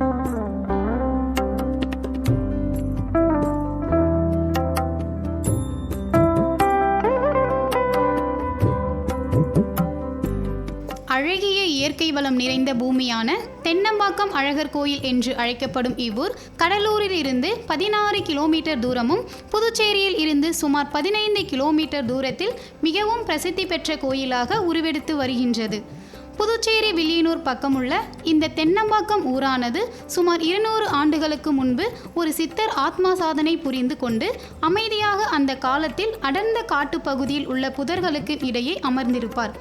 அழகிய இயற்கை வளம் நிறைந்த பூமியான தென்னம்பாக்கம் அழகர் கோயில் என்று அழைக்கப்படும் இவ்வூர் கடலூரில் இருந்து பதினாறு கிலோமீட்டர் தூரமும் புதுச்சேரியில் இருந்து சுமார் பதினைந்து கிலோமீட்டர் தூரத்தில் மிகவும் பிரசித்தி பெற்ற கோயிலாக உருவெடுத்து வருகின்றது. புதுச்சேரி வில்லியனூர் பக்கமுள்ள இந்த தென்னம்பாக்கம் ஊரானது சுமார் இருநூறு ஆண்டுகளுக்கு முன்பு ஒரு சித்தர் ஆத்மா சாதனை புரிந்து கொண்டு அமைதியாக அந்த காலத்தில் அடர்ந்த காட்டுப்பகுதியில் உள்ள புதர்களுக்கு இடையே அமர்ந்திருப்பார்.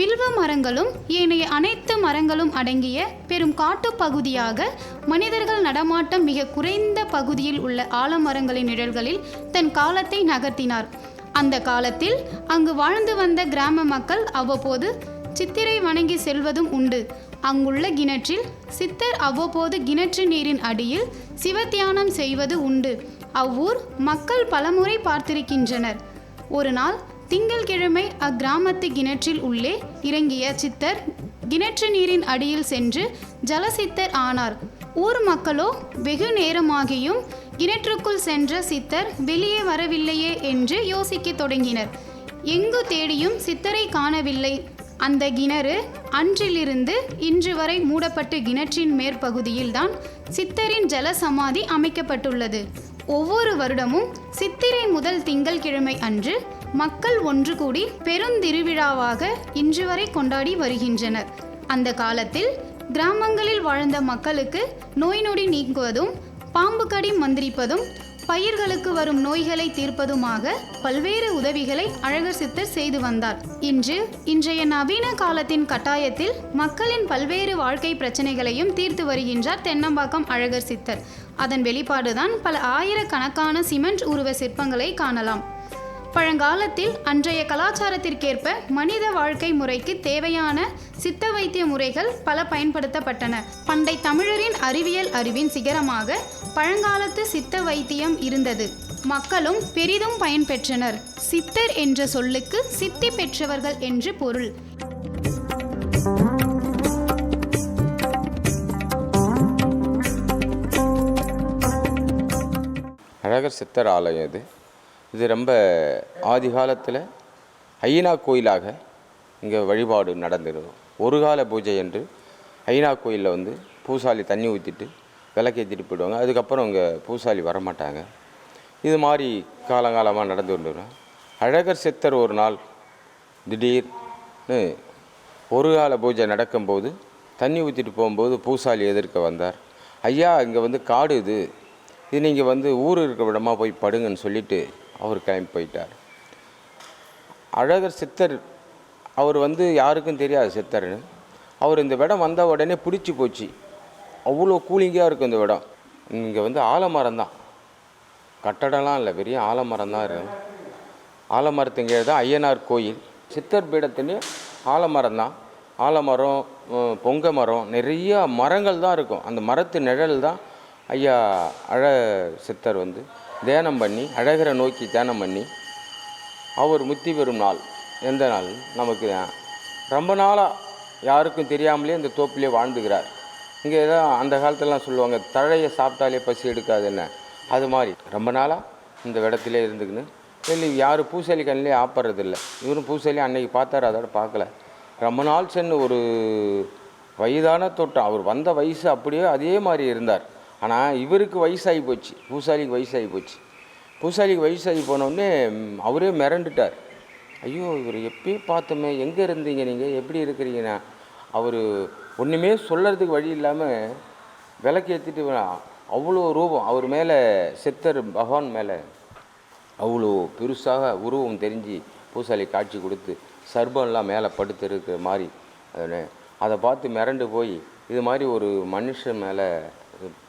வில்வ மரங்களும் ஏனைய அனைத்து மரங்களும் அடங்கிய பெரும் காட்டுப்பகுதியாக மனிதர்கள் நடமாட்டம் மிக குறைந்த பகுதியில் உள்ள ஆலமரங்களின் நிழல்களில் தன் காலத்தை நகர்த்தினார். அந்த காலத்தில் அங்கு வாழ்ந்து வந்த கிராம மக்கள் அவ்வப்போது சித்திரை வணங்கி செல்வதும் உண்டு. அங்குள்ள கிணற்றில் சித்தர் அவ்வப்போது கிணற்று நீரின் அடியில் சிவத்தியானம் செய்வது உண்டு. அவ்வூர் மக்கள் பலமுறை பார்த்திருக்கின்றனர். ஒரு நாள் திங்கள்கிழமை அக்கிராமத்து கிணற்றில் உள்ளே இறங்கிய சித்தர் கிணற்று நீரின் அடியில் சென்று ஜலசித்தர் ஆனார். ஊர் மக்களோ வெகு நேரமாகியும் கிணற்றுக்குள் சென்ற சித்தர் வெளியே வரவில்லையே என்று யோசிக்கத் தொடங்கினர். எங்கு தேடியும் சித்தரை காணவில்லை. அந்த கிணறு அன்றிலிருந்து இன்று வரை மூடப்பட்டு கிணற்றின் மேற்பகுதியில்தான் சித்தரின் ஜலசமாதி அமைக்கப்பட்டுள்ளது. ஒவ்வொரு வருடமும் சித்திரை முதல் திங்கள்கிழமை அன்று மக்கள் ஒன்று கூடி பெருந்திருவிழாவாக இன்று வரை கொண்டாடி வருகின்றனர். அந்த காலத்தில் கிராமங்களில் வாழ்ந்த மக்களுக்கு நோய் நொடி நீக்குவதும் பாம்பு கடி மந்திரிப்பதும் பயிர்களுக்கு வரும் நோய்களை தீர்ப்பதுமாக பல்வேறு உதவிகளை அழகர் சித்தர் செய்து வந்தார். இன்று இன்றைய நவீன காலத்தின் கட்டாயத்தில் மக்களின் பல்வேறு வாழ்க்கை பிரச்சனைகளையும் தீர்த்து வருகின்றார் தென்னம்பாக்கம் அழகர் சித்தர். அதன் வெளிப்பாடுதான் பல ஆயிரக்கணக்கான சிமெண்ட் உருவ சிற்பங்களை காணலாம். பழங்காலத்தில் அன்றைய கலாச்சாரத்திற்கேற்ப மனித வாழ்க்கை முறைக்கு தேவையான சித்த வைத்திய முறைகள் பல பயன்படுத்தப்பட்டன. பண்டை தமிழரின் அறிவியல் அறிவின் சிகரமாக பழங்காலத்து சித்த வைத்தியம் இருந்தது. மக்களும் பெரிதும் பயன்பெற்றனர். சித்தர் என்ற சொல்லுக்கு சித்தி பெற்றவர்கள் என்று பொருள். அழகர் சித்தர் ஆலயம் இது. இது ரொம்ப ஆதி காலத்தில் ஐநா கோயிலாக இங்கே வழிபாடு நடந்திருக்கும் ஒரு கால பூஜை என்று ஐநா கோயிலில் வந்து பூசாலி தண்ணி ஊற்றிட்டு விளக்கேற்றிட்டு போயிடுவாங்க. அதுக்கப்புறம் இங்கே பூசாலி வரமாட்டாங்க. இது மாதிரி காலங்காலமாக நடந்து கொண்டு அழகர் சித்தர் ஒரு நாள் திடீர்னு ஒரு கால பூஜை நடக்கும்போது தண்ணி ஊற்றிட்டு போகும்போது பூசாலி எதிர்க்க வந்தார். ஐயா இங்கே வந்து காடு இது. இது நீங்கள் வந்து ஊர் இருக்க விடமாக போய் படுங்கன்னு சொல்லிட்டு அவர் கிளம்பி போயிட்டார். அழகர் சித்தர் அவர் வந்து யாருக்கும் தெரியாது சித்தர்னு. அவர் இந்த இடம் வந்த உடனே பிடிச்சி போச்சு. அவ்வளோ கூலிங்காக இருக்கும் இந்த இடம் இங்கே வந்து ஆலமரம் தான். கட்டடம்லாம் இல்லை பெரிய ஆலமரம் தான் இருக்கும் ஆலமரத்துங்க தான் ஐயனார் கோயில். சித்தர் பீடத்துலேயே ஆலமரம் தான். ஆலமரம் பொங்க மரம் நிறைய மரங்கள் தான் இருக்கும். அந்த மரத்து நிழல் தான் ஐயா அழ சித்தர் வந்து தியானம் பண்ணி அழகரை நோக்கி தியானம் பண்ணி அவர் முத்தி பெறும் நாள். எந்த நாள்? நமக்கு ரொம்ப நாளாக யாருக்கும் தெரியாமலே இந்த தோப்பிலே வாழ்ந்துக்கிறார் இங்கே ஏதோ அந்த காலத்திலலாம் சொல்லுவாங்க தழையை சாப்பிட்டாலே பசி எடுக்காதுன்னு அது மாதிரி. ரொம்ப நாளாக இந்த இடத்துல இருந்துக்கின்னு. இல்லை யாரும் பூசாலி கண்ணிலே ஆப்படுறதில்ல இவரும் பூசாலி அன்னைக்கு பார்த்தாரு அதோட பார்க்கல. ரொம்ப நாள் சென்று ஒரு வயதான தோட்டம். அவர் வந்த வயசு அப்படியே அதே மாதிரி இருந்தார். ஆனால் இவருக்கு வயசாகி போச்சு. பூசாலிக்கு வயசாகி போச்சு. பூசாலிக்கு வயசாகி போனோடனே அவரே மிரண்டுட்டார். ஐயோ இவர் எப்பயே பார்த்தோமே எங்கே இருந்தீங்க நீங்கள் எப்படி இருக்கிறீங்கண்ணா அவர் ஒன்றுமே சொல்கிறதுக்கு வழி இல்லாமல் விளக்கேற்றிட்டு அவ்வளோ ரூபம். அவர் மேலே சித்தர் பகவான் மேலே அவ்வளோ பெருசாக உருவம் தெரிஞ்சு பூசாலி காட்சி கொடுத்து சர்பம்லாம் மேலே படுத்து இருக்கிற மாதிரி அதை பார்த்து மிரண்டு போய் இது மாதிரி ஒரு மனுஷன் மேலே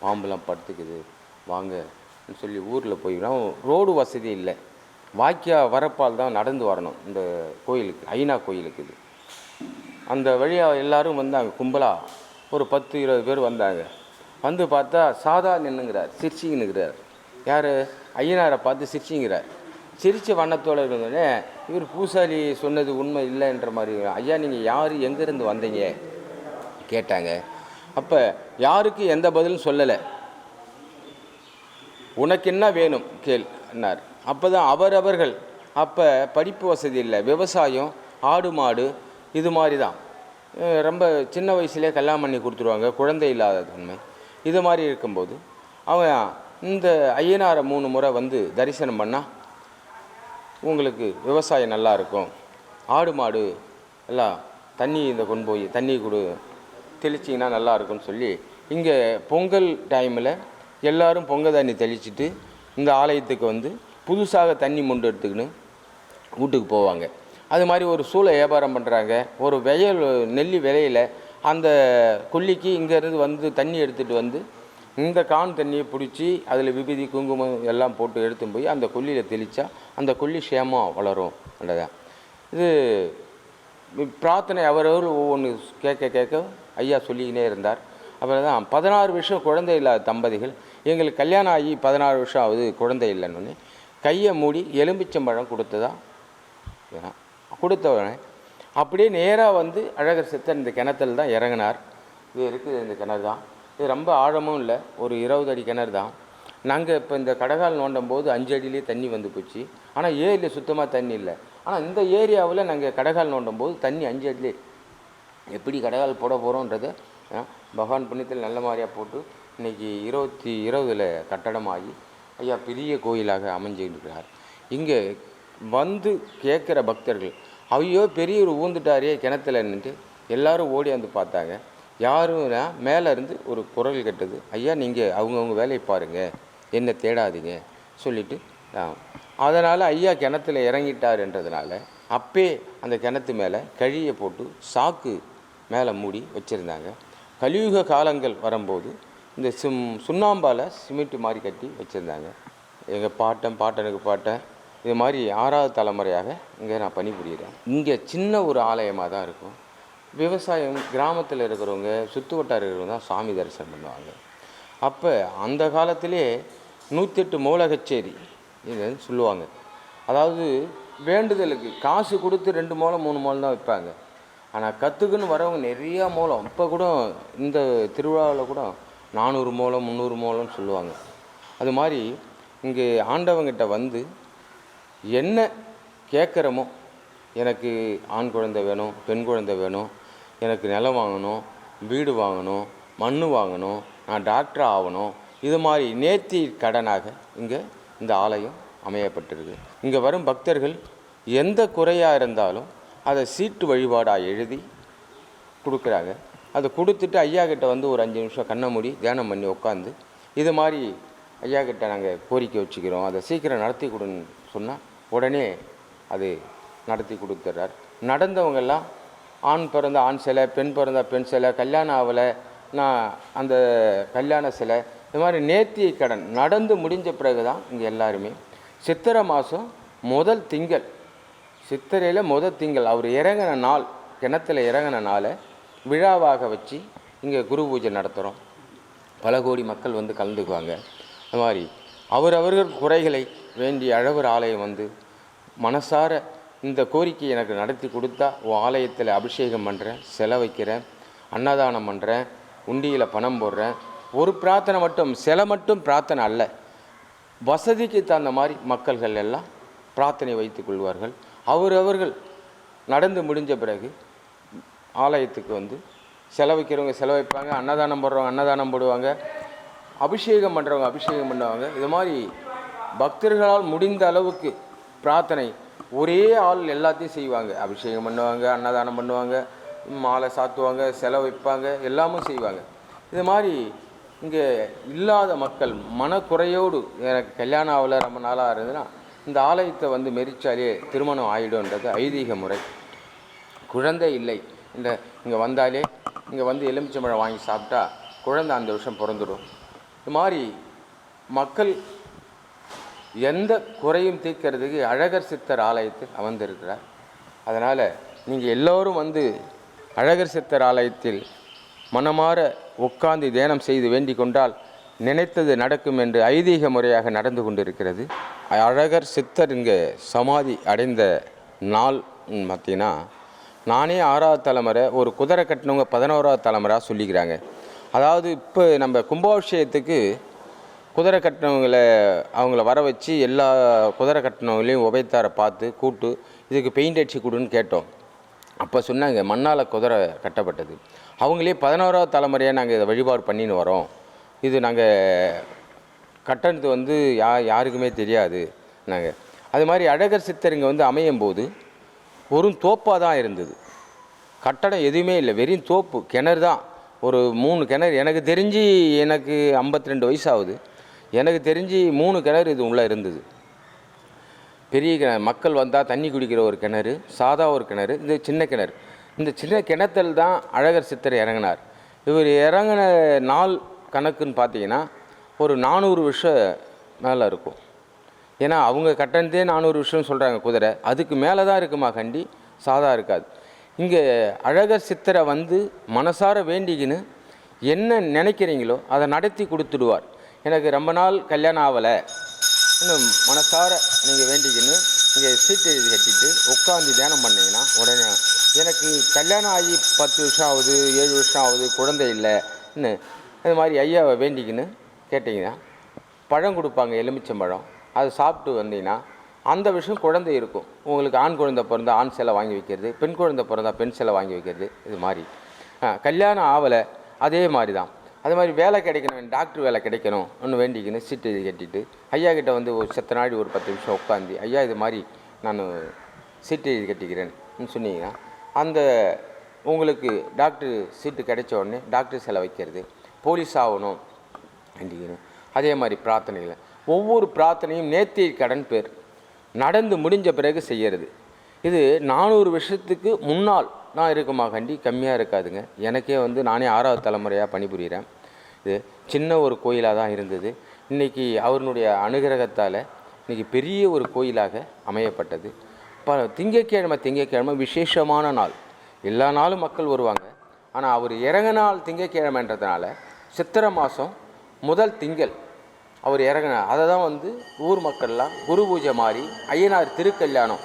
பாம்புலாம் படுத்துக்குது வாங்கன்னு சொல்லி ஊரில் போய்லாம் ரோடு வசதி இல்லை. வாக்கியா வரப்பால் தான் நடந்து வரணும் இந்த கோயிலுக்கு ஐநா கோயிலுக்கு இது. அந்த வழியாக எல்லாரும் வந்தாங்க கும்பலாக ஒரு பத்து இருபது பேர் வந்தாங்க. வந்து பார்த்தா சாதா நின்னுங்கிறார் சிரிச்சிங்கன்னுங்கிறார் யார்? ஐயனாரை பார்த்து சிரிச்சிங்கிறார். சிரிச்ச வண்ணத்தோடு இருந்தோடனே இவர் பூசாரி சொன்னது உண்மை இல்லைன்ற மாதிரி ஐயா நீங்கள் யார்? எங்கேருந்து வந்தீங்க? கேட்டாங்க. அப்போ யாருக்கு எந்த பதிலும் சொல்லலை? உனக்கு என்ன வேணும்? கேள் என்னார் அப்போ தான் அவரவர்கள் அப்போ படிப்பு வசதி இல்லை விவசாயம் ஆடு மாடு இது மாதிரி தான் ரொம்ப சின்ன வயசுலேயே கல்யாணம் பண்ணி கொடுத்துருவாங்க குழந்தை இல்லாத தன்மை. இது மாதிரி இருக்கும்போது அவன் இந்த ஐயனாரை மூணு முறை வந்து தரிசனம் பண்ணால் உங்களுக்கு விவசாயம் நல்லா இருக்கும். ஆடு மாடு எல்லாம் தண்ணி இந்த கொண்டு போய் தண்ணி கொடு தெளிச்சிங்கன்னா நல்லா இருக்கும்னு சொல்லி இங்கே பொங்கல் டைமில் எல்லாரும் பொங்கல் தண்ணி தெளிச்சுட்டு இந்த ஆலயத்துக்கு வந்து புதுசாக தண்ணி மொண்டு எடுத்துக்கின்னு வீட்டுக்கு போவாங்க. அது மாதிரி ஒரு சூளை வியாபாரம் பண்ணுறாங்க ஒரு வெயல் நெல்லி விலையில் அந்த கொல்லிக்கு இங்கேருந்து வந்து தண்ணி எடுத்துகிட்டு வந்து இந்த கான் தண்ணியை பிடிச்சி அதில் விபதி குங்குமம் எல்லாம் போட்டு எடுத்துன்னு போய் அந்த கொல்லியில் தெளித்தா அந்த கொல்லி சேமம் வளரும் அல்லதான் இது பிரார்த்தனை அவரவர் ஒவ்வொன்று கேட்க கேட்க ஐயா சொல்லிக்கினே இருந்தார். அப்புறம் தான் பதினாறு வருஷம் குழந்தை இல்லாத தம்பதிகள் எங்களுக்கு கல்யாணம் ஆகி பதினாறு வருஷம் ஆகுது குழந்தை இல்லைன்னு. கையை மூடி எலும்பிச்சம்பழம் கொடுத்ததா? கொடுத்தவனே. அப்படியே நேராக வந்து அழகர் சித்தர் இந்த கிணத்துல தான் இறங்கினார். இது இருக்குது இந்த கிணறு தான். இது ரொம்ப ஆழமும் இல்லை ஒரு இருபது அடி கிணறு தான். நாங்கள் இப்போ இந்த கடகால் நோண்டும் போது அஞ்சு அடியிலே தண்ணி வந்து போச்சு. ஆனால் ஏரியில் சுத்தமாக தண்ணி இல்லை. ஆனால் இந்த ஏரியாவில் நாங்கள் கடகால் நோண்டும் போது தண்ணி அஞ்சு அடியிலே எப்படி கடகால் போட போகிறோன்றதை பகவான் புண்ணியத்தில் நல்ல மாதிரியாக போட்டு இன்னைக்கு இருபத்தி இருபதில் கட்டடமாகி ஐயா பெரிய கோயிலாக அமைஞ்சிருக்கிறார். இங்கே வந்து கேட்குற பக்தர்கள் ஐயோ பெரியவர் ஊந்துட்டாரே கிணத்துல நின்றுட்டு எல்லாரும் ஓடி வந்து பார்த்தாங்க. யாரும் மேலே இருந்து ஒரு குரல் கெட்டது ஐயா நீங்கள் அவங்கவுங்க வேலையை பாருங்கள் என்ன தேடாதீங்க சொல்லிவிட்டு அதனால் ஐயா கிணத்துல இறங்கிட்டாருன்றதுனால அப்பே அந்த கிணத்து மேலே கழியை போட்டு சாக்கு மேலே மூடி வச்சுருந்தாங்க. கலியுக காலங்கள் வரும்போது இந்த சும் சுண்ணாம்பால் சிமெண்ட் மாதிரி கட்டி வச்சுருந்தாங்க. எங்கள் பாட்டன் பாட்டனுக்கு பாட்டன் இது மாதிரி ஆறாவது தலைமுறையாக இங்கே நான் பணிபுரிகிறேன் இங்கே சின்ன ஒரு ஆலயமாக தான் இருக்கும். விவசாயம் கிராமத்தில் இருக்கிறவங்க சுற்று வட்டாரம் இருக்கிறவங்க தான் சாமி தரிசனம் பண்ணுவாங்க. அப்போ அந்த காலத்திலே நூற்றெட்டு மூலகச்சேரி இது சொல்லுவாங்க. அதாவது வேண்டுதலுக்கு காசு கொடுத்து ரெண்டு மூலம் மூணு மூலம் தான் வைப்பாங்க ஆனால் கற்றுக்குன்னு வரவங்க நிறையா மூலம் இப்போ கூட இந்த திருவிழாவில் கூட நானூறு மூலம் முந்நூறு மூலம்னு சொல்லுவாங்க. அது மாதிரி இங்கே ஆண்டவங்கிட்ட வந்து என்ன கேட்குறமோ எனக்கு ஆண் குழந்தை வேணும் பெண் குழந்தை வேணும் எனக்கு நிலம் வாங்கணும் வீடு வாங்கணும் மண் வாங்கணும் நான் டாக்டர் ஆகணும் இது மாதிரி நேர்த்தி கடனாக இங்கே இந்த ஆலயம் அமையப்பட்டிருக்கு. இங்கே வரும் பக்தர்கள் எந்த குறையாக இருந்தாலும் அதை சீட்டு வழிபாடாக எழுதி கொடுக்குறாங்க. அதை கொடுத்துட்டு ஐயா கிட்ட வந்து ஒரு அஞ்சு நிமிஷம் கண்ணை மூடி தியானம் பண்ணி உட்காந்து இது மாதிரி ஐயா கிட்ட நாங்கள் கோரிக்கை வச்சுக்கிறோம். அதை சீக்கிரம் நடத்தி கொடுன்னு சொன்னால் உடனே அது நடத்தி கொடுத்துட்றார் நடந்தவங்கெல்லாம் ஆண் பிறந்த ஆண் சிலை பெண் பிறந்த பெண் சிலை கல்யாணம் ஆகலை நான் அந்த கல்யாண சிலை இது மாதிரி நேர்த்திய கடன் நடந்து முடிஞ்ச பிறகு தான் இங்கே எல்லாருமே. சித்திரை மாதம் முதல் திங்கள் சித்திரையில் முதல் திங்கள் அவர் இறங்கின நாள் கிணத்துல இறங்கின நாளை விழாவாக வச்சு இங்கே குரு பூஜை நடத்துகிறோம் பல கோடி மக்கள் வந்து கலந்துக்குவாங்க. அது மாதிரி அவரவர்கள் குறைகளை வேண்டி அழகர் ஆலயம் வந்து மனசார இந்த கோரிக்கை எனக்கு நடத்தி கொடுத்தா உன் ஆலயத்தில் அபிஷேகம் பண்ணுறேன் செலவைக்கிறேன் அன்னதானம் பண்ணுறேன் உண்டியில் பணம் போடுறேன். ஒரு பிரார்த்தனை மட்டும் சில மட்டும் பிரார்த்தனை அல்ல. வசதிக்கு தகுந்த மாதிரி மக்கள்கள் எல்லாம் பிரார்த்தனை வைத்துக் கொள்வார்கள். அவரவர்கள் நடந்து முடிஞ்ச பிறகு ஆலயத்துக்கு வந்து செலவிக்கிறவங்க செலவைப்பாங்க அன்னதானம் போடுறவங்க அன்னதானம் போடுவாங்க அபிஷேகம் பண்ணுறவங்க அபிஷேகம் பண்ணுவாங்க. இது மாதிரி பக்தர்களால் முடிந்த அளவுக்கு பிரார்த்தனை ஒரே ஆள் எல்லாத்தையும் செய்வாங்க. அபிஷேகம் பண்ணுவாங்க அன்னதானம் பண்ணுவாங்க மாலை சாத்துவாங்க செலவைப்பாங்க எல்லாமும் செய்வாங்க. இது மாதிரி இங்கே இல்லாத மக்கள் மனக்குறையோடு எனக்கு கல்யாணம் ஆகலை ரொம்ப நாளாக இருந்ததுன்னா இந்த ஆலயத்தை வந்து மெரிச்சாலே திருமணம் ஆகிடும்ன்றது ஐதீக முறை. குழந்தை இல்லை. இந்த இங்கே வந்தாலே இங்கே வந்து எலுமிச்சம்பழம் வாங்கி சாப்பிட்டா குழந்தை அந்த வருஷம் பிறந்துடும். இது மாதிரி மக்கள் எந்த குறையும் தீர்க்கிறதுக்கு அழகர் சித்தர் ஆலயத்தில் அமர்ந்திருக்கிறார். அதனால் நீங்கள் எல்லோரும் வந்து அழகர் சித்தர் ஆலயத்தில் மனமாற உட்கார்ந்து தியானம் செய்து வேண்டிக் கொண்டால் நினைத்தது நடக்கும் என்று ஐதீக முறையாக நடந்து கொண்டிருக்கிறது. அழகர் சித்தர் இங்கே சமாதி அடைந்த நாள் பார்த்தீங்கன்னா நானே ஆறாவது தலைமுறை ஒரு குதிரை கட்டினவங்க பதினோராவது தலைமுறை சொல்லிக்கிறாங்க. அதாவது இப்போ நம்ம கும்பாபிஷேகத்துக்கு குதிரை கட்டினவங்கள அவங்கள வர வச்சு எல்லா குதிரை கட்டினவங்களையும் உபயத்தாரை பார்த்து கூட்டு இதுக்கு பெயிண்ட் அடிச்சு கொடுன்னு கேட்டோம். அப்போ சொன்னாங்க மண்ணால் குதிரை கட்டப்பட்டது. அவங்களே பதினோராவது தலைமுறையாக நாங்கள் இதை வழிபாடு பண்ணின்னு வரோம். இது நாங்கள் கட்டணத்து வந்து யா யாருக்குமே தெரியாது நாங்கள் அது மாதிரி அழகர் சித்தர் இங்கே வந்து அமையும் போது வெறும் தோப்பாக தான் இருந்தது. கட்டடம் எதுவுமே இல்லை. வெறும் தோப்பு கிணறு தான். ஒரு மூணு கிணறு. எனக்கு தெரிஞ்சு எனக்கு 52 ரெண்டு வயசு ஆகுது எனக்கு தெரிஞ்சு மூணு கிணறு இது உள்ளே இருந்தது. பெரிய கிணறு மக்கள் வந்தால் தண்ணி குடிக்கிற ஒரு கிணறு சாதா ஒரு கிணறு இந்த சின்ன கிணறு. இந்த சின்ன கிணத்தில் தான் அழகர் சித்தர் இறங்கினார். இவர் இறங்கின நாள் கணக்குன்னு பார்த்தீங்கன்னா ஒரு நானூறு விஷம் மேலே இருக்கும். ஏன்னா அவங்க கட்டணத்தே நானூறு வருஷம் சொல்கிறாங்க குதிரை. அதுக்கு மேலே தான் இருக்குமா கண்டி? சாதா இருக்காது. இங்கே அழகர் சித்தரை வந்து மனசார வேண்டிக்கின்னு என்ன நினைக்கிறீங்களோ அதை நடத்தி கொடுத்துடுவார். எனக்கு ரொம்ப நாள் கல்யாணம் ஆகலை இன்னும் மனசார நீங்கள் வேண்டிக்கின்னு இங்கே சீட்டு எழுதி கட்டிட்டு உட்காந்து தியானம் பண்ணிங்கன்னா உடனே எனக்கு கல்யாணம் ஆகி பத்து வருஷம் ஆகுது ஏழு வருஷம் ஆகுது குழந்தை இல்லைன்னு இந்த மாதிரி ஐயாவை வேண்டிக்கின்னு கேட்டிங்கன்னா பழம் கொடுப்பாங்க எலுமிச்சம்பழம் அதை சாப்பிட்டு வந்தீங்கன்னா அந்த விஷயம் குழந்தை இருக்கும். உங்களுக்கு ஆண் குழந்தை பிறந்தா ஆண் சிலை வாங்கி வைக்கிறது பெண் குழந்தை பிறந்தா பெண் சிலை வாங்கி வைக்கிறது இது மாதிரி. கல்யாணம் ஆவலை அதே மாதிரி தான் அது மாதிரி வேலை கிடைக்கணும் டாக்டர் வேலை கிடைக்கணும் ஒன்று வேண்டிக்கின்னு சீட்டு எழுதி கட்டிட்டு ஐயா கிட்டே வந்து ஒரு செத்த நாடி ஒரு பத்து நிமிஷம் உட்காந்து ஐயா இது மாதிரி நான் சீட்டு எழுதி கட்டிக்கிறேன்னு சொன்னீங்கன்னா அந்த உங்களுக்கு டாக்டர் சீட்டு கிடைச்ச உடனே டாக்டர் சிலை வைக்கிறது போலீஸ் ஆகணும் வேண்டிக்கணும் அதே மாதிரி பிரார்த்தனைகள். ஒவ்வொரு பிரார்த்தனையும் நேர்த்தி கடன் பேர். நடந்து முடிஞ்ச பிறகு செய்யறது. இது நானூறு வருஷத்துக்கு முன்னால் நான் இருக்குமா கண்டி? கம்மியாக இருக்காதுங்க. எனக்கே வந்து நானே ஆறாவது தலைமுறையாக பணிபுரிகிறேன் இது சின்ன ஒரு கோயிலாக தான் இருந்தது. இன்றைக்கி அவருடைய அனுகிரகத்தால் இன்றைக்கி பெரிய ஒரு கோயிலாக அமையப்பட்டது. ப திங்கட்கிழமை திங்கட்கிழமை விசேஷமான நாள். எல்லா நாளும் மக்கள் வருவாங்க. ஆனால் அவர் இறங்கினால் திங்கக்கிழமைன்றதுனால திங்கட்கிழமைன்றதுனால சித்திரை மாதம் முதல் திங்கள் அவர் இறங்கினார். அதை தான் வந்து ஊர் மக்கள்லாம் குரு பூஜை மாதிரி ஐயனார் திருக்கல்யாணம்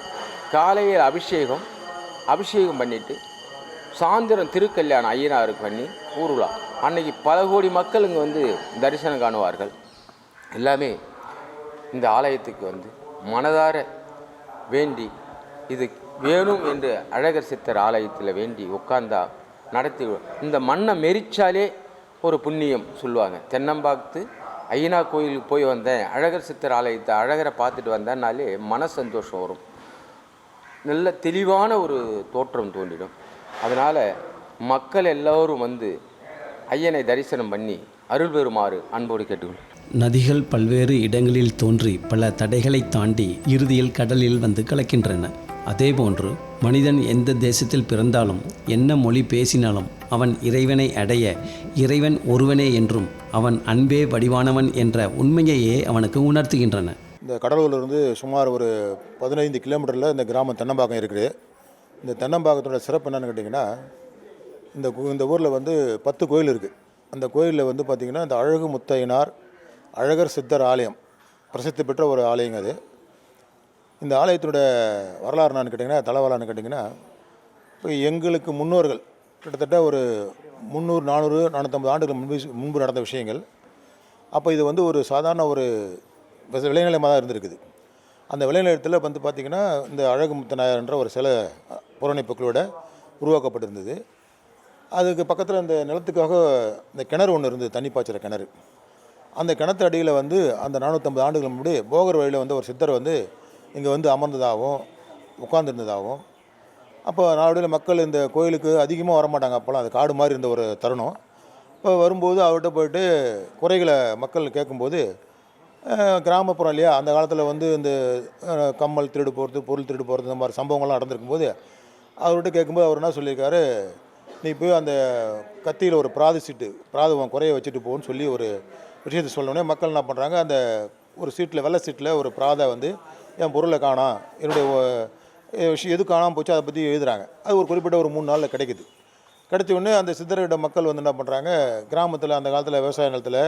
காலையில் அபிஷேகம் அபிஷேகம் பண்ணிவிட்டு சாயந்தரம் திருக்கல்யாணம் ஐயனாருக்கு பண்ணி ஊருலா அன்னைக்கு பல கோடி மக்கள் இங்கே வந்து தரிசனம் காணுவார்கள். எல்லாமே இந்த ஆலயத்துக்கு வந்து மனதார வேண்டி இது வேணும் என்று அழகர் சித்தர் ஆலயத்தில் வேண்டி உட்கார்ந்தா நடத்தி இந்த மண்ணை மெரிச்சாலே ஒரு புண்ணியம் சொல்லுவாங்க. தென்னம்பாக்கு ஐயனா கோயிலுக்கு போய் வந்தேன். அழகர் சித்தர் ஆலயத்தை அழகரை பார்த்துட்டு வந்தேன்னாலே மன சந்தோஷம் வரும். நல்ல தெளிவான ஒரு தோற்றம் தோன்றிடும். அதனால் மக்கள் எல்லோரும் வந்து ஐயனை தரிசனம் பண்ணி அருள் பெறுமாறு அன்போடு கேட்டுக்கொள் நதிகள் பல்வேறு இடங்களில் தோன்றி பல தடைகளை தாண்டி இறுதியில் கடலில் வந்து கலக்கின்றன. அதேபோன்று மனிதன் எந்த தேசத்தில் பிறந்தாலும் என்ன மொழி பேசினாலும் அவன் இறைவனை அடைய இறைவன் ஒருவனே என்றும் அவன் அன்பே வடிவானவன் என்ற உண்மையையே அவனுக்கு உணர்த்துகின்றன. இந்த கடலூர்லேருந்து சுமார் ஒரு பதினைந்து கிலோமீட்டரில் இந்த கிராமம் தென்னம்பாக்கம் இருக்குது. இந்த தென்னம்பாக்கத்தோட சிறப்பு என்னென்னு கேட்டிங்கன்னா இந்த இந்த ஊரில் வந்து பத்து கோயில் இருக்குது அந்த கோயிலில் வந்து பார்த்திங்கன்னா இந்த அழகு முத்தையனார் அழகர் சித்தர் ஆலயம் பிரசித்தி பெற்ற ஒரு ஆலயங்க அது. இந்த ஆலயத்தோட வரலாறு கேட்டிங்கன்னா தலைவலான்னு கேட்டிங்கன்னா இப்போ எங்களுக்கு முன்னோர்கள் கிட்டத்தட்ட ஒரு முந்நூறு நானூறு நானூற்றம்பது ஆண்டுகள் முன்பு முன்பு நடந்த விஷயங்கள். அப்போ இது வந்து ஒரு சாதாரண ஒரு விச- விளைநிலமாக தான் இருந்திருக்குது. அந்த விளைநிலத்தில் வந்து பார்த்திங்கன்னா இந்த அழகு முத்தநாயர்ன்ற ஒரு சில புறணிப்புகளோட உருவாக்கப்பட்டிருந்தது. அதுக்கு பக்கத்தில் இந்த நிலத்துக்காக இந்த கிணறு ஒன்று இருந்தது தண்ணி பாய்ச்சிற கிணறு. அந்த கிணத்து அடியில் வந்து அந்த நானூற்றம்பது ஆண்டுகள் முன்னாடி போகர் வழியில் வந்து ஒரு சித்தர் வந்து இங்கே வந்து அமர்ந்ததாகவும் உட்காந்துருந்ததாகவும் அப்போ நாளடைவில் மக்கள் இந்த கோயிலுக்கு அதிகமாக வரமாட்டாங்க அப்போல்லாம் அது காடு மாதிரி இருந்த ஒரு தருணம். இப்போ வரும்போது அவர்கிட்ட போயிட்டு குறைகளை மக்கள் கேட்கும்போது கிராமப்புறம் இல்லையா? அந்த காலத்தில் வந்து இந்த கம்மல் திருடு போகிறது பொருள் திருடு போகிறது இந்த மாதிரி சம்பவங்கள்லாம் நடந்திருக்கும் போது அவர்கிட்ட கேட்கும்போது அவர் என்ன சொல்லியிருக்காரு? நீ போய் அந்த கத்தியில் ஒரு பிராது சீட்டு பிராதவம் குறைய வச்சுட்டு போகணும்னு சொல்லி ஒரு விஷயத்தை சொல்லணுன்னே மக்கள் என்ன பண்ணுறாங்க அந்த ஒரு சீட்டில் வெள்ளை சீட்டில் ஒரு பிராதை வந்து என் பொருளை காணோம் என்னுடைய விஷயம் எது காணாமல் போச்சு அதை பற்றி எழுதுகிறாங்க அது ஒரு குறிப்பிட்ட ஒரு மூணு நாளில் கிடைக்குது. கிடைச்ச உடனே அந்த சித்தர்கிட்ட மக்கள் வந்து என்ன பண்ணுறாங்க கிராமத்தில் அந்த காலத்தில் விவசாய நிலத்தில்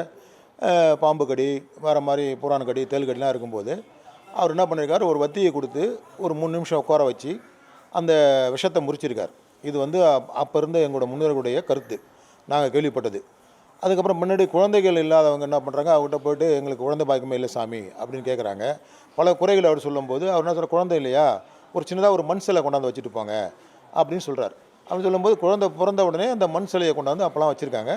பாம்பு கடி வேறு மாதிரி புறான் கடி தேல் கடிலாம் இருக்கும்போது அவர் என்ன பண்ணியிருக்காரு ஒரு வத்தியை கொடுத்து ஒரு மூணு நிமிஷம் உட்கார வச்சு அந்த விஷத்தை முறிச்சிருக்கார். இது வந்து அப்போ இருந்த எங்களோட முன்னோர்களுடைய கருத்து. நாங்கள் கேள்விப்பட்டது. அதுக்கப்புறம் முன்னாடி குழந்தைகள் இல்லாதவங்க என்ன பண்ணுறாங்க அவங்ககிட்ட போயிட்டு எங்களுக்கு குழந்தை பாய்க்குமே இல்லை சாமி அப்படின்னு கேட்குறாங்க பல குறைகள் அவர் சொல்லும்போது அவர் என்ன சொல்கிற குழந்தை இல்லையா? ஒரு சின்னதாக ஒரு மண் சிலை கொண்டாந்து வச்சுட்டு போங்க அப்படின்னு சொல்கிறார் அப்படின்னு சொல்லும்போது குழந்தை பிறந்த உடனே அந்த மண் சிலையை கொண்டாந்து அப்போலாம் வச்சுருக்காங்க.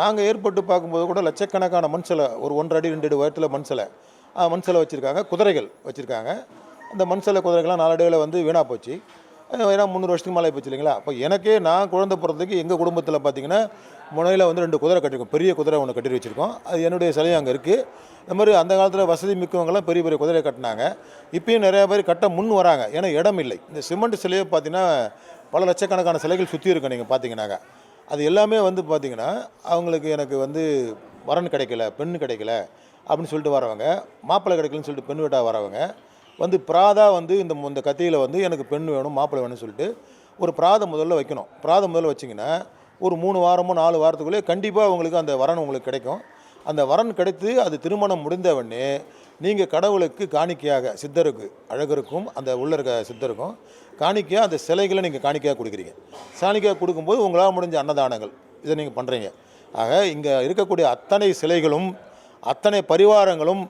நாங்கள் ஏற்பட்டு பார்க்கும்போது கூட லட்சக்கணக்கான மண் சிலை ஒரு ஒன்றரை அடி ரெண்டு அடி உயரத்தில் மண் சிலை மண் சிலை வச்சுருக்காங்க. குதிரைகள் வச்சுருக்காங்க. அந்த மண் சிலை குதிரைகள்லாம் நாளடைவில் வந்து வீணாக போச்சு. ஏன்னா முந்நூறு வருஷத்துக்கு மேலே போச்சு இல்லைங்களா? அப்போ எனக்கே நான் குழந்தை பிறந்ததுக்கு எங்கள் குடும்பத்தில் பார்த்தீங்கன்னா முனையில் வந்து ரெண்டு குதிரை கட்டிருக்கோம். பெரிய குதிரை ஒன்று கட்டி வச்சுருக்கோம். அது என்னுடைய சிலையும் அங்கே இருக்குது இந்த மாதிரி அந்த காலத்தில் வசதி மிக்கவங்கலாம் பெரிய பெரிய குதிரை கட்டினாங்க. இப்பயும் நிறையா பேர் கட்ட முன் வராங்க. ஏன்னா இடம் இல்லை. இந்த சிமெண்ட் சிலையை பார்த்தீங்கன்னா பல லட்சக்கணக்கான சிலைகள் சுற்றி இருக்கும் நீங்கள் பார்த்தீங்கன்னாங்க அது எல்லாமே வந்து பார்த்தீங்கன்னா அவங்களுக்கு எனக்கு வந்து வரன் கிடைக்கல பெண் கிடைக்கல அப்படின்னு சொல்லிட்டு வரவங்க மாப்பிள்ளை கிடைக்கலன்னு சொல்லிட்டு பெண் வீட்டாக வரவங்க வந்து பிராதா வந்து இந்த மு- இந்த கத்தியில் வந்து எனக்கு பெண் வேணும் மாப்பிள்ளை வேணும்னு சொல்லிட்டு ஒரு பிராதம் முதல்ல வைக்கணும். பிராதம் முதல்ல வச்சிங்கன்னா ஒரு மூணு வாரமோ நாலு வாரத்துக்குள்ளே கண்டிப்பாக உங்களுக்கு அந்த வரன் உங்களுக்கு கிடைக்கும். அந்த வரன் கிடைத்து அது திருமணம் முடிந்தவொடனே நீங்கள் கடவுளுக்கு காணிக்கையாக சித்தருக்கு அழகருக்கும் அந்த உள்ள இருக்க சித்தருக்கும் காணிக்கையாக அந்த சிலைகளை நீங்கள் காணிக்கையாக கொடுக்குறீங்க. காணிக்கையாக கொடுக்கும்போது உங்களால் முடிஞ்ச அன்னதானங்கள் இதை நீங்கள் பண்ணுறீங்க ஆக இங்கே இருக்கக்கூடிய அத்தனை சிலைகளும் அத்தனை பரிவாரங்களும்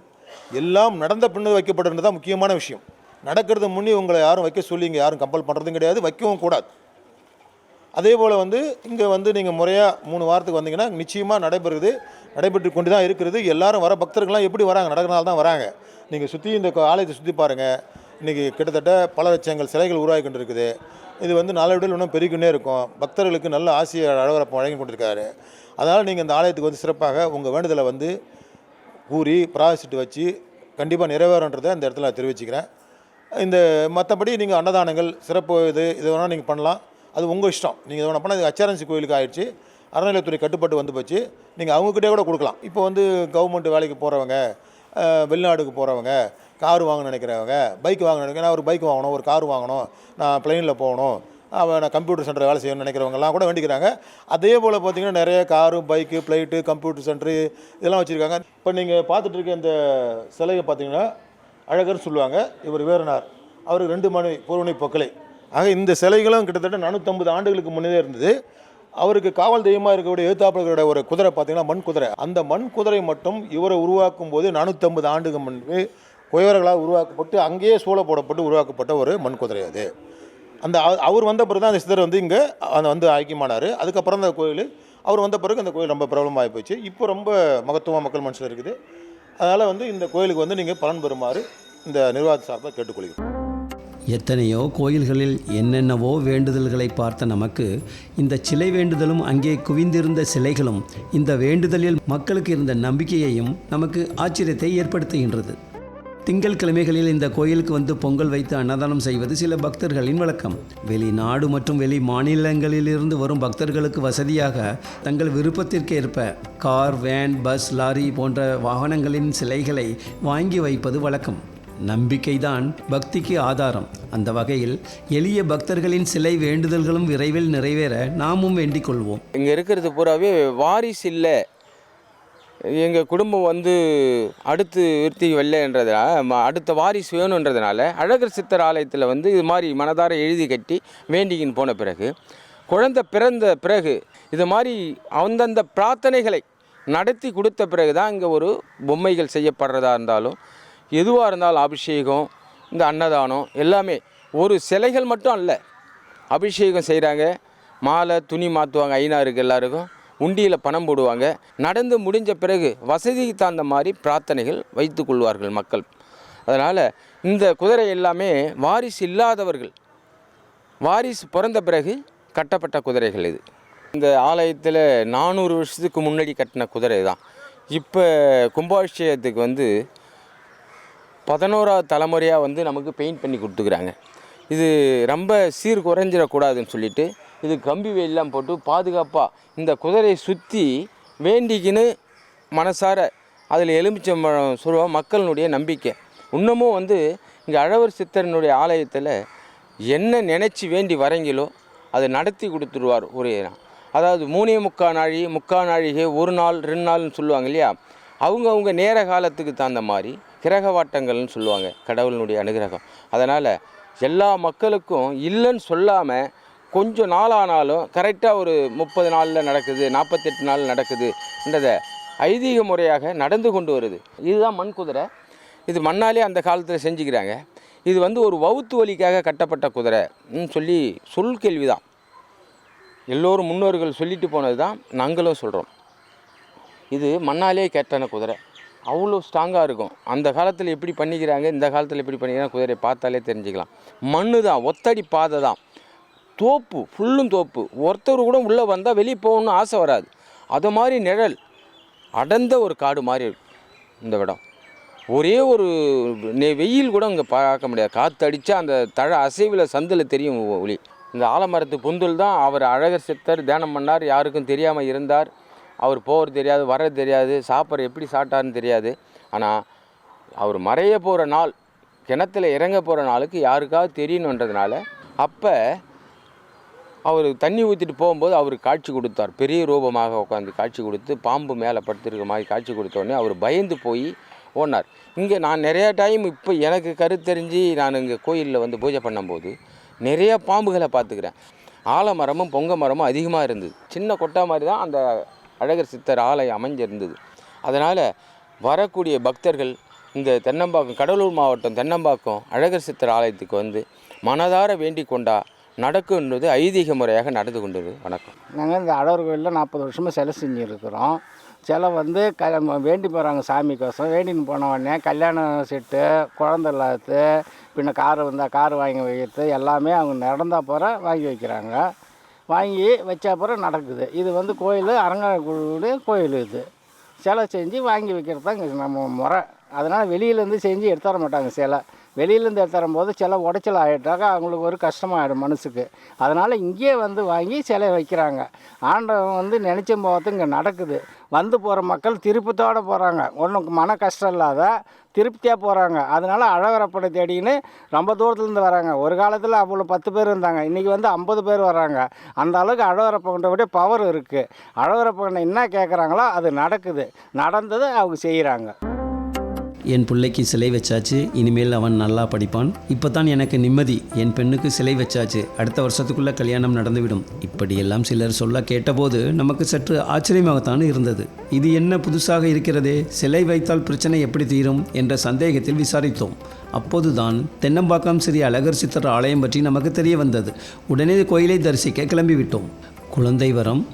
எல்லாம் நடந்த பின்னது வைக்கப்படுறது தான் முக்கியமான விஷயம். நடக்கிறது முன்னே உங்களை யாரும் வைக்க சொல்லி இங்கே யாரும் கம்பல் பண்ணுறதும் கிடையாது வைக்கவும் கூடாது. அதே போல் வந்து இங்கே வந்து நீங்கள் முறையாக மூணு வாரத்துக்கு வந்தீங்கன்னா நிச்சயமாக நடைபெறுது நடைபெற்று கொண்டு தான் இருக்கிறது. எல்லாரும் வர பக்தர்கள்லாம் எப்படி வராங்க? நடக்கிறனால தான் வராங்க. நீங்கள் சுற்றி இந்த ஆலயத்தை சுற்றி பாருங்கள் இன்றைக்கி கிட்டத்தட்ட பல லட்சங்கள் சிலைகள் உருவாகி கொண்டு இருக்குது இது வந்து நாளடைவில் இன்னும் பெருகினே இருக்கும். பக்தர்களுக்கு நல்ல ஆசிய அழகரப்பம் வழங்கி கொண்டிருக்காரு. அதனால் நீங்கள் இந்த ஆலயத்துக்கு வந்து சிறப்பாக உங்கள் வேண்டுதலை வந்து கூறி பிராசிட்டு வச்சு கண்டிப்பாக நிறைவேறன்றதை அந்த இடத்துல நான் தெரிவிச்சுக்கிறேன். இந்த மற்றபடி நீங்கள் அன்னதானங்கள் சிறப்பு இது இது வேணால் நீங்கள் பண்ணலாம். அது உங்கள் இஷ்டம். நீங்கள் வேணால் பண்ணால் இது அச்சாரன்சி கோயிலுக்கு ஆயிடுச்சு. அறநிலையத்துறை கட்டுப்பாட்டு வந்து போச்சு. நீங்கள் அவங்கக்கிட்டே கூட கொடுக்கலாம். இப்போ வந்து கவர்மெண்ட் வேலைக்கு போகிறவங்க வெளிநாடுக்கு போகிறவங்க கார் வாங்க நினைக்கிறவங்க பைக் வாங்க நினைக்கிறேன் நான் ஒரு பைக் வாங்கணும் ஒரு கார் வாங்கணும் நான் பிளெயினில் போகணும் கம்ப்யூட்டர் சென்டர் வேலை செய்யணும்னு நினைக்கிறவங்கலாம் கூட வேண்டிக்கிறாங்க. அதே போல் பார்த்தீங்கன்னா நிறைய car bike flight computer centre இதெல்லாம் வச்சுருக்காங்க. இப்போ நீங்கள் பார்த்துட்டு இருக்க இந்த சிலையை பார்த்தீங்கன்னா அழகர் சொல்லுவாங்க. இவர் வேறனார் அவருக்கு ரெண்டு மனைவி பூர்வனை பொக்கலை ஆக இந்த சிலைகளும் கிட்டத்தட்ட நானூற்றம்பது ஆண்டுகளுக்கு முன்னே இருந்தது. அவருக்கு காவல் தெய்வமாக இருக்கக்கூடிய எழுத்தாப்பில் இருக்கிற ஒரு குதிரை பார்த்தீங்கன்னா மண் குதிரை. அந்த மண் குதிரை மட்டும் இவரை உருவாக்கும் போது நானூற்றம்பது ஆண்டுக்கு முன்பு குயவர்களால் உருவாக்கப்பட்டு அங்கேயே சூழ போடப்பட்டு உருவாக்கப்பட்ட ஒரு மண் குதிரை அது. அந்த அவ- அவர் வந்த பிறகு தான் அந்த சித்தர் வந்து இங்கே அந்த வந்து ஐக்கியமானார். அதுக்கப்புறம் அந்த கோயில் அவர் வந்த பிறகு அந்த கோயில் ரொம்ப பிரபலமாக போச்சு. இப்போ ரொம்ப மகத்துவம் மக்கள் மனசில் இருக்குது. அதனால் வந்து இந்த கோயிலுக்கு வந்து நீங்கள் பலன் பெறுமாறு இந்த நிர்வாக சார்பாக கேட்டுக்கொள்கிறோம். எத்தனையோ கோயில்களில் என்னென்னவோ வேண்டுதல்களை பார்த்த நமக்கு இந்த சிலை வேண்டுதலும் அங்கே குவிந்திருந்த சிலைகளும் இந்த வேண்டுதலில் மக்களுக்கு இருந்த நம்பிக்கையையும் நமக்கு ஆச்சரியத்தை ஏற்படுத்துகின்றது. திங்கட்கிழமைகளில் இந்த கோயிலுக்கு வந்து பொங்கல் வைத்து அன்னதானம் செய்வது சில பக்தர்களின் வழக்கம். வெளிநாடு மற்றும் வெளி மாநிலங்களிலிருந்து வரும் பக்தர்களுக்கு வசதியாக தங்கள் விருப்பத்திற்கு ஏற்ப கார் வேன் பஸ் லாரி போன்ற வாகனங்களின் சிலைகளை வாங்கி வைப்பது வழக்கம். நம்பிக்கைதான் பக்திக்கு ஆதாரம். அந்த வகையில் எளிய பக்தர்களின் சிலை வேண்டுதல்களும் விரைவில் நிறைவேற நாமும் வேண்டிக் கொள்வோம். இங்கே இருக்கிறது பூராவே வாரிசு இல்லை. எங்கள் குடும்பம் வந்து அடுத்து விருத்தி வெள்ளைன்றதுனால ம- அடுத்த வாரிசு வேணுன்றதுனால அழகர் சித்தர் ஆலயத்தில் வந்து இது மாதிரி மனதார எழுதி கட்டி வேண்டிக்கின்னு போன பிறகு குழந்தை பிறந்த பிறகு இது மாதிரி அந்தந்த பிரார்த்தனைகளை நடத்தி கொடுத்த பிறகு தான் இங்கே ஒரு பொம்மைகள் செய்யப்படுறதா இருந்தாலும் எதுவாக இருந்தாலும் அபிஷேகம் இந்த அன்னதானம் எல்லாமே ஒரு சிலைகள் மட்டும் அல்ல அபிஷேகம் செய்கிறாங்க மாலை துணி மாற்றுவாங்க ஐநாருக்கு எல்லாருக்கும். உண்டியில் பணம் போடுவாங்க. நடந்து முடிஞ்ச பிறகு வசதிக்கு தகுந்த மாதிரி பிரார்த்தனைகள் வைத்து கொள்வார்கள் மக்கள். அதனால் இந்த குதிரை எல்லாமே வாரிசு இல்லாதவர்கள். வாரிசு பிறந்த பிறகு கட்டப்பட்ட குதிரைகள் இது. இந்த ஆலயத்தில் நானூறு வருஷத்துக்கு முன்னாடி கட்டின குதிரை தான். இப்போ கும்பாபிஷேகத்துக்கு வந்து பதினோராவது தலைமுறையாக வந்து நமக்கு பெயிண்ட் பண்ணி கொடுத்துக்கிறாங்க. இது ரொம்ப சீர் குறைஞ்சிடக்கூடாதுன்னு சொல்லிட்டு இது கம்பி வேலிலாம் போட்டு பாதுகாப்பாக இந்த குதிரையை சுற்றி வேண்டிக்கின்னு மனசார அதில் எலுமிச்சம்பழம் சொல்லுவோம் மக்களினுடைய நம்பிக்கை. இன்னமும் வந்து இங்கே அழவர் சித்தரனுடைய ஆலயத்தில் என்ன நினச்சி வேண்டி வரீங்களோ அதை நடத்தி கொடுத்துருவார் ஒரே அதாவது மூணே முக்கா நாழி முக்கா நாழிகை ஒரு நாள் ரெண்டு நாள்னு சொல்லுவாங்க இல்லையா? அவங்க அவங்க நேர காலத்துக்கு தகுந்த மாதிரி கிரகவாட்டங்கள்னு சொல்லுவாங்க கடவுளினுடைய அனுகிரகம். அதனால் எல்லா மக்களுக்கும் இல்லைன்னு சொல்லாமல் கொஞ்சம் நாளானாலும் கரெக்டாக ஒரு முப்பது நாளில் நடக்குது நாற்பத்தெட்டு நாள் நடக்குதுன்றதை ஐதீக முறையாக நடந்து கொண்டு வருது. இதுதான் மண் குதிரை. இது மண்ணாலே அந்த காலத்தில் செஞ்சுக்கிறாங்க. இது வந்து ஒரு வவுத்து வலிக்காக கட்டப்பட்ட குதிரைன்னு சொல்லி சொல் கேள்வி தான் எல்லோரும் முன்னோர்கள் சொல்லிட்டு போனது தான் நாங்களும் சொல்கிறோம் இது மண்ணாலே கேட்டான குதிரை. அவ்வளோ ஸ்ட்ராங்காக இருக்கும். அந்த காலத்தில் எப்படி பண்ணிக்கிறாங்க இந்த காலத்தில் எப்படி பண்ணிக்கிறாங்க குதிரையை பார்த்தாலே தெரிஞ்சுக்கலாம். மண்ணு தான் ஒத்தடி பாதை தான் தோப்பு ஃபுல்லும் தோப்பு. ஒருத்தர் கூட உள்ளே வந்தால் வெளியே போகணும்னு ஆசை வராது. அது மாதிரி நிழல் அடர்ந்த ஒரு காடு மாதிரி இருக்கும் இந்த இடம். ஒரே ஒரு வெயில் கூட அங்கே பார்க்க முடியாது. காற்று அடித்தா அந்த தழை அசைவில் சந்தில் தெரியும் ஒளி. இந்த ஆலமரத்து பொந்தில் தான் அவர் அழகர் சித்தர் தியானம் பண்ணார். யாருக்கும் தெரியாமல் இருந்தார். அவர் போகிறது தெரியாது வர்றது தெரியாது சாப்பிட்ற எப்படி சாப்பிட்டாருன்னு தெரியாது. ஆனால் அவர் மறைய போகிற நாள் கிணத்துல இறங்க போகிற நாளுக்கு யாருக்காவது தெரியணுன்றதுனால அப்போ அவர் தண்ணி ஊற்றிட்டு போகும்போது அவர் காட்சி கொடுத்தார். பெரிய ரூபமாக உட்காந்து காட்சி கொடுத்து பாம்பு மேலே படுத்திருக்க மாதிரி காட்சி கொடுத்தோடனே அவர் பயந்து போய் ஓடினார். இங்கே நான் நிறையா டைம் இப்போ எனக்கு கருத்தெரிஞ்சு நான் இங்கே கோயிலில் வந்து பூஜை பண்ணும்போது நிறைய பாம்புகளை பார்த்துக்கிறேன். ஆலமரமும் பொங்க மரமும் அதிகமாக இருந்தது. சின்ன கொட்டா மாதிரி தான் அந்த அழகர் சித்தர் ஆலயம் அமைஞ்சிருந்தது. அதனால் வரக்கூடிய பக்தர்கள் இந்த தென்னம்பாக்கம் கடலூர் மாவட்டம் தென்னம்பாக்கம் அழகர் சித்தர் ஆலயத்துக்கு வந்து மனதார வேண்டிக் கொண்டா நடக்குன்றது ஐதீக முறையாக நடந்து கொண்டது வணக்கம். நாங்கள் இந்த அடவர் கோயிலில் நாற்பது வருஷமாக சிலை செஞ்சுருக்கிறோம். சிலை வந்து க வேண்டி போகிறாங்க சாமிக்கோசம் வேண்டின்னு போன உடனே கல்யாணம் செட்டு குழந்த இல்லாதது பின்ன கார் வந்தால் கார் வாங்கி வைக்கிறது எல்லாமே அவங்க நடந்தால் போகிற வாங்கி வைக்கிறாங்க. வாங்கி வச்சா அப்புறம் நடக்குது. இது வந்து கோயில் அரங்கக்குழுடைய கோயில் இது. சிலை செஞ்சு வாங்கி வைக்கிறது தான் இங்கே நம்ம முறை. அதனால் வெளியிலேருந்து செஞ்சு எடுத்து வர மாட்டாங்க சிலை. வெளியிலேருந்து எடுத்து சில உடைச்சல் ஆகிட்டாக்கா அவங்களுக்கு ஒரு கஷ்டமாயிடும் மனசுக்கு. அதனால் இங்கேயே வந்து வாங்கி சிலை வைக்கிறாங்க. ஆண்டவன் வந்து நினச்ச போகிறது இங்கே நடக்குது. வந்து போகிற மக்கள் திருப்பத்தோடு போகிறாங்க ஒன்றும் மன கஷ்டம் இல்லாத திருப்தியாக போகிறாங்க அதனால் அழகரப்படை தேடின்னு ரொம்ப தூரத்துலேருந்து வராங்க. ஒரு காலத்தில் அவ்வளோ பத்து பேர் இருந்தாங்க. இன்றைக்கி வந்து ஐம்பது பேர் வராங்க. அந்த அளவுக்கு அழகரப்பகண்டை பவர் இருக்குது அழகரப்பகண்டை என்ன கேட்குறாங்களோ அது நடக்குது. நடந்தது அவங்க செய்கிறாங்க என் பிள்ளைக்கு சிலை வச்சாச்சு இனிமேல் அவன் நல்லா படிப்பான். இப்போ தான் எனக்கு நிம்மதி. என் பெண்ணுக்கு சிலை வச்சாச்சு. அடுத்த வருஷத்துக்குள்ளே கல்யாணம் நடந்துவிடும். இப்படியெல்லாம் சிலர் சொல்ல கேட்டபோது நமக்கு சற்று ஆச்சரியமாகத்தான் இருந்தது. இது என்ன புதுசாக இருக்கிறதே? சிலை வைத்தால் பிரச்சனை எப்படி தீரும்? என்ற சந்தேகத்தில் விசாரித்தோம். அப்போதுதான் தென்னம்பாக்கம் ஸ்ரீ அழகர் சித்தர் ஆலயம் பற்றி நமக்கு தெரிய வந்தது. உடனே கோயிலை தரிசிக்க கிளம்பிவிட்டோம். குழந்தை வரம்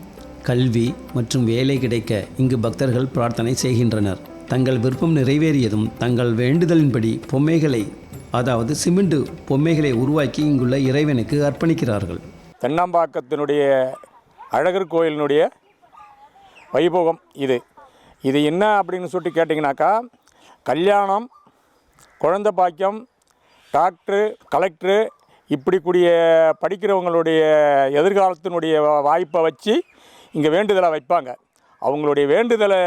கல்வி மற்றும் வேலை கிடைக்க இங்கு பக்தர்கள் பிரார்த்தனை செய்கின்றனர். தங்கள் விருப்பம் நிறைவேறியதும் தங்கள் வேண்டுதலின்படி பொம்மைகளை அதாவது சிமெண்ட் பொம்மைகளை உருவாக்கி இங்குள்ள இறைவனுக்கு அர்ப்பணிக்கிறார்கள். தென்னாம்பாக்கத்தினுடைய அழகர் கோயிலினுடைய வைபோகம் இது. இது என்ன அப்படின்னு சொல்லிட்டு கேட்டிங்கனாக்கா கல்யாணம் குழந்தை பாக்கியம் டாக்டரு கலெக்டரு இப்படி கூடிய படிக்கிறவங்களுடைய எதிர்காலத்தினுடைய வா- வாய்ப்பை வச்சு இங்கே வேண்டுதலை வைப்பாங்க. அவங்களுடைய வேண்டுதலை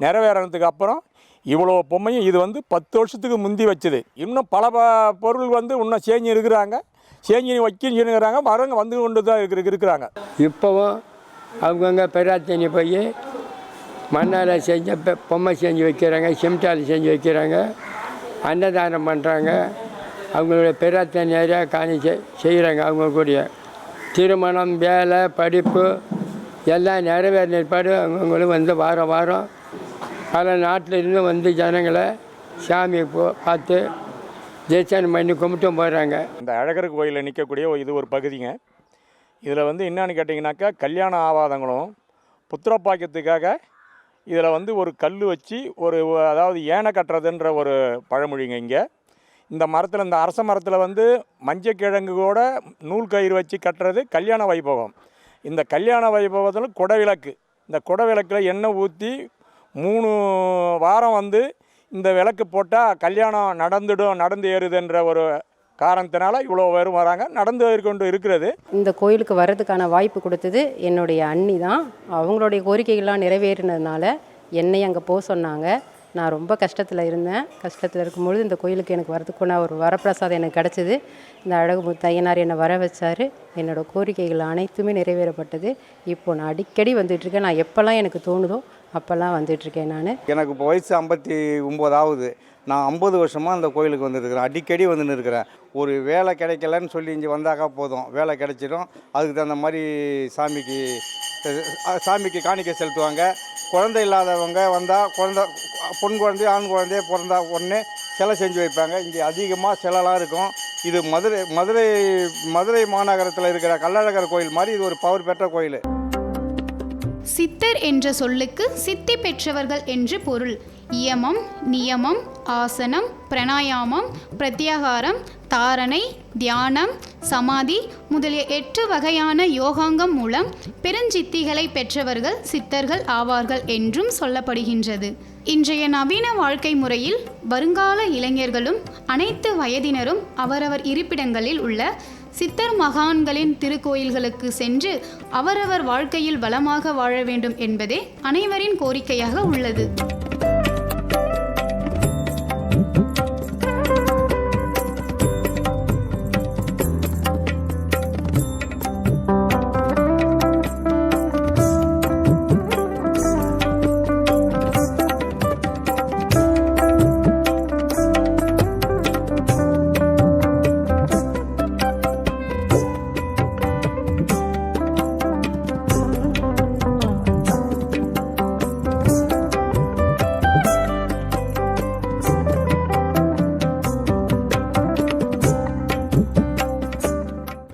நிறைவேறினதுக்கு அப்புறம் இவ்வளோ பொம்மையும் இது வந்து பத்து வருஷத்துக்கு முந்தி வச்சது. இன்னும் பல ப- பொருள் வந்து இன்னும் சேஞ்சி இருக்கிறாங்க. சேஞ்சி சொல்லுங்கிறாங்க வரவங்க வந்து கொண்டு தான் இருக்கிற இருக்கிறாங்க. இப்போவும் அவங்கவுங்க பெராத்தனி போய் மண்ணால் செஞ்ச பொம்மை செஞ்சு வைக்கிறாங்க சிம்டால் செஞ்சு வைக்கிறாங்க அன்னதானம் பண்ணுறாங்க அவங்களுடைய பெராத்தனி காணி செய்கிறாங்க செய்கிறாங்க கூடிய. திருமணம் வேலை படிப்பு எல்லாம் நிறைவேறின ஏற்பாடு அவங்களும் வந்து வாரம் வாரம் பல நாட்டில் இருந்து வந்து ஜனங்களை சாமியை போ பார்த்து தரிசனம் பண்ணி கும்பிட்டும் போயிடுறாங்க இந்த அழகர் கோயிலில் நிற்கக்கூடிய ஒரு- இது ஒரு பகுதிங்க. இதில் வந்து என்னன்னு கேட்டிங்கனாக்கா கல்யாணம் ஆகாதவங்களும் புத்திரப்பாக்கியத்துக்காக இதில் வந்து ஒரு கல் வச்சு ஒரு அதாவது ஏனை கட்டுறதுன்ற ஒரு பழமொழிங்க இங்கே. இந்த மரத்தில் இந்த அரச மரத்தில் வந்து மஞ்சக்கிழங்கு கூட நூல் கயிறு வச்சு கட்டுறது கல்யாண வைபவம். இந்த கல்யாண வைபவத்தில் குடவிளக்கு. இந்த குடவிளக்கில் எண்ணெய் ஊற்றி மூணு வாரம் வந்து இந்த விளக்கு போட்டால் கல்யாணம் நடந்துடும் நடந்து ஏறுதுன்ற ஒரு காரணத்தினால இவ்வளோ பேரும் வராங்க. நடந்து கொண்டு இருக்கிறது. இந்த கோயிலுக்கு வர்றதுக்கான வாய்ப்பு கொடுத்தது என்னுடைய அண்ணி தான். அவங்களுடைய கோரிக்கைகள்லாம் நிறைவேறினதுனால என்னை அங்கே போக சொன்னாங்க. நான் ரொம்ப கஷ்டத்தில் இருந்தேன். கஷ்டத்தில் இருக்கும்பொழுது இந்த கோயிலுக்கு எனக்கு வரதுக்குன்னா ஒரு வரப்பிரசாதம் எனக்கு கிடச்சிது. இந்த அழகு தையனார் என்னை வர வச்சார். என்னோட கோரிக்கைகள் அனைத்துமே நிறைவேறப்பட்டது. இப்போது நான் அடிக்கடி வந்துட்டுருக்கேன் நான் எப்போல்லாம் எனக்கு தோணுதோ அப்போல்லாம் வந்துட்டுருக்கேன் நான். எனக்கு இப்போ வயசு ஐம்பத்தி ஒம்பது ஆகுது. நான் ஐம்பது வருஷமாக அந்த கோயிலுக்கு வந்துருக்கிறேன் அடிக்கடி வந்துன்னு இருக்கிறேன் ஒரு வேலை கிடைக்கலன்னு சொல்லி இங்கே வந்தாக்கா போதும். வேலை கிடைச்சிடும் அதுக்கு தகுந்த மாதிரி சாமிக்கு சாமிக்கு காணிக்கை செலுத்துவாங்க. குழந்தை இல்லாதவங்க வந்தால் குழந்த பொன் குழந்தை ஆண் குழந்தைய பிறந்தா உடனே சிலை செஞ்சு வைப்பாங்க. இங்கே அதிகமாக சிலைலாம் இருக்கும். இது மதுரை மதுரை மதுரை மாநகரத்தில் இருக்கிற கள்ளழகர் கோயில் மாதிரி இது ஒரு பவர் பெற்ற கோயில். சித்தர் என்ற சொல்லுக்கு சித்தி பெற்றவர்கள் என்று பொருள். இயமம் நியமம் ஆசனம் பிரணாயாமம் பிரத்யாகாரம் தாரணை தியானம் சமாதி முதலிய எட்டு வகையான யோகாங்கம் மூலம் பெருஞ்சித்திகளை பெற்றவர்கள் சித்தர்கள் ஆவார்கள் என்றும் சொல்லப்படுகின்றது. இன்றைய நவீன வாழ்க்கை முறையில் வருங்கால இளைஞர்களும் அனைத்து வயதினரும் அவரவர் இருப்பிடங்களில் உள்ள சித்தர் மகான்களின் திருக்கோயில்களுக்கு சென்று அவரவர் வாழ்க்கையில் வளமாக வாழ வேண்டும் என்பதே அனைவரின் கோரிக்கையாக உள்ளது.